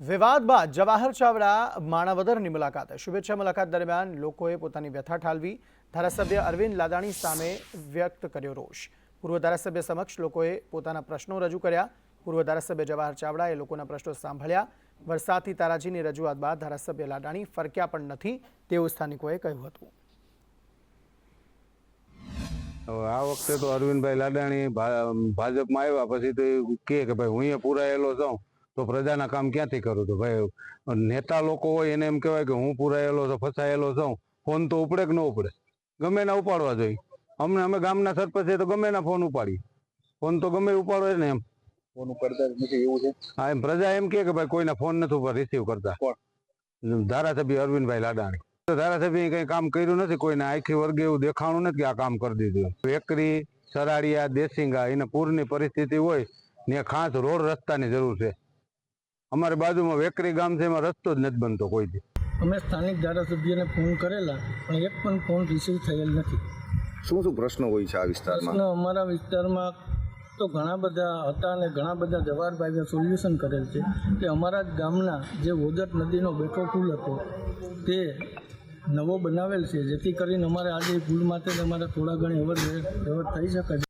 વિવાદ બાદ જવાહર ચાવડા માણાવદરની મુલાકાતે. શુભેચ્છા મુલાકાત દરમિયાન લોકોએ પોતાની વ્યથા ઠાલવી. ધારાસભ્ય અરવિંદ લાદાણી સામે વ્યક્ત કર્યો રોષ. પૂર્વ ધારાસભ્ય સમક્ષ લોકોએ પોતાના પ્રશ્નો રજૂ કર્યા. પૂર્વ ધારાસભ્ય જવાહર ચાવડાએ લોકોના પ્રશ્નો સાંભળ્યા. વરસાદથી તારાજીની રજૂઆત બાદ ધારાસભ્ય લાડાણી ફરક્યા પણ નથી તેવું સ્થાનિકોએ કહ્યું હતું. આ વખતે તો અરવિંદભાઈ લાડાણી ભાજપમાં આવ્યા. પછી તો કે ભાઈ હું પૂરાયેલો જાઉં તો પ્રજાના કામ ક્યાંથી કરું તો ભાઈ નેતા લોકો હોય એને એમ કહેવાય કે હું પુરાયેલો છું ફસાયેલો છું ફોન તો ઉપડે કે ન ઉપડે? ગમે ના ઉપાડવા જોઈએ. અમને અમે ગામના સરપંચે તો ગમે ના ફોન ઉપાડીએ. ફોન તો ગમે ઉપાડો ને એમ. ફોન ઉપાડતા નથી એવું છે? હા એમ પ્રજા એમ કહે કે ભાઈ કોઈના ફોન નથી ઉપર રિસીવ કરતા? ધારાસભ્ય અરવિંદભાઈ લાડાણી. તો ધારાસભ્ય કઈ કામ કર્યું નથી કોઈને આખી વર્ગે એવું દેખાણું નથી કે આ કામ કરી દીધું. વેકરી સરાડિયા દેસિંગા એને પૂરની પરિસ્થિતિ હોય ને ખાસ રોડ રસ્તાની જરૂર છે. અમારી બાજુમાં વેકરી ગામ છે એમાં રસ્તો જ નથી બનતો કોઈથી અમે સ્થાનિક ધારાસભ્યને ફોન કરેલા પણ એક પણ ફોન રિસીવ થયેલ નથી. શું શું પ્રશ્નો હોય છે આ વિસ્તારમાં? અમારા વિસ્તારમાં તો ઘણા બધા હતા અને ઘણા બધા જવાહરભાઈએ સોલ્યુશન કરેલ છે કે અમારા જ ગામના જે વોદટ નદીનો બેઠો પુલ હતો તે નવો બનાવેલ છે જેથી કરીને અમારે આજે પુલ માટે અમારે થોડા ઘણી અવર થઈ શકે છે